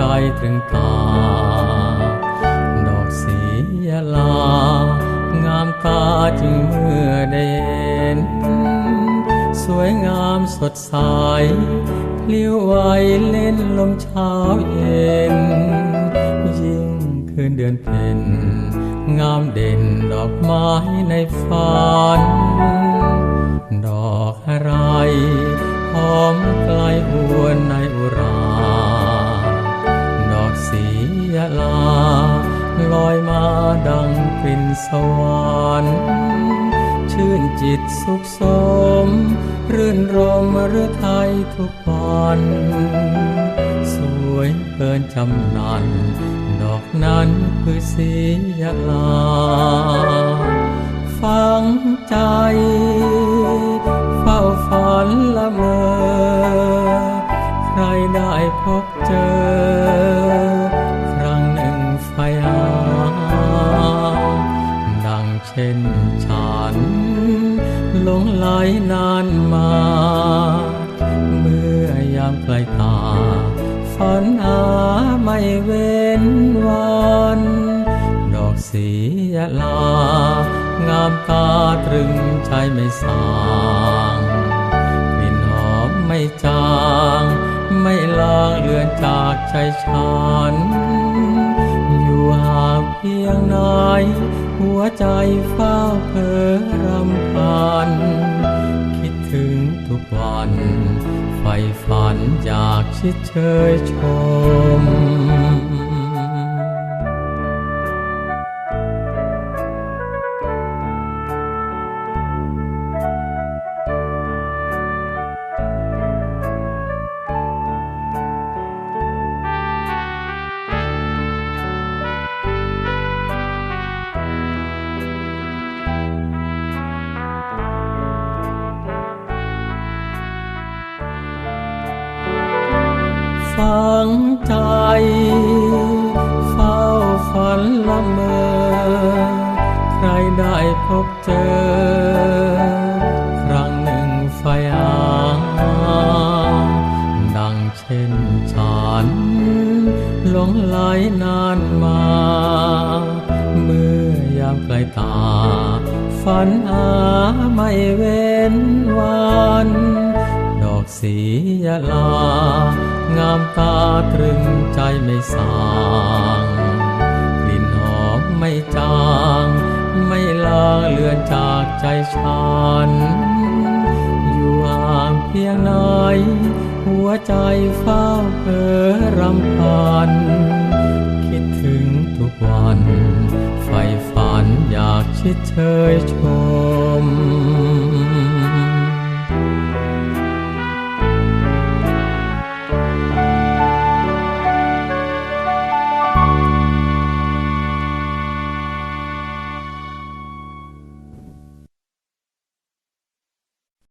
สวยตรึงตา ดอกสียาลา งามตาจึงเมื่อได้เห็นสวยงามสดใสพลิ้วไหวเล่นลมเช้าเย็น ยิ่งคืนเดือนเพ็ญงามเด่นดอกไม้ในฝัน ดอก สวรรค์ชื่นจิตสุขสม รื่นรมหรือไทยทุกวันสวยเกินจำนัน ดอกนั้นคือสียาลา ฟังใจ เฝ้าฝันละเมอ ใครได้พบเจอ ฉันหลงไหลนานมา เมื่อยามไกลตาฝันหาไม่เว้นวัน ดอกสียาลา งามตาตรึงใจไม่สางกลิ่นหอมไม่จาง ไม่ลางเลือนจากใจฉัน อยู่ห่างเพียงไหน หัวใจเฝ้าเพ้อรำพัน คิดถึงทุกวันใฝ่ฝันอยากชิดเชยชม ฟังใจ เฝ้าฝันละเมอ ใครได้พบเจอ ครั้งหนึ่งไฟหาดังเช่นฉันหลงไหลนานมา เมื่อยามไกลตา ฝันหาไม่เว้นวัน ดอกสียาลา งามตาตรึงใจไม่สางกลิ่นหอมไม่จาง ไม่ลางเลือนจากใจฉัน อยู่ห่างเพียงไหนหัวใจเฝ้าเพ้อรำพัน คิดถึงทุกวันใฝ่ฝันอยากชิดเชยช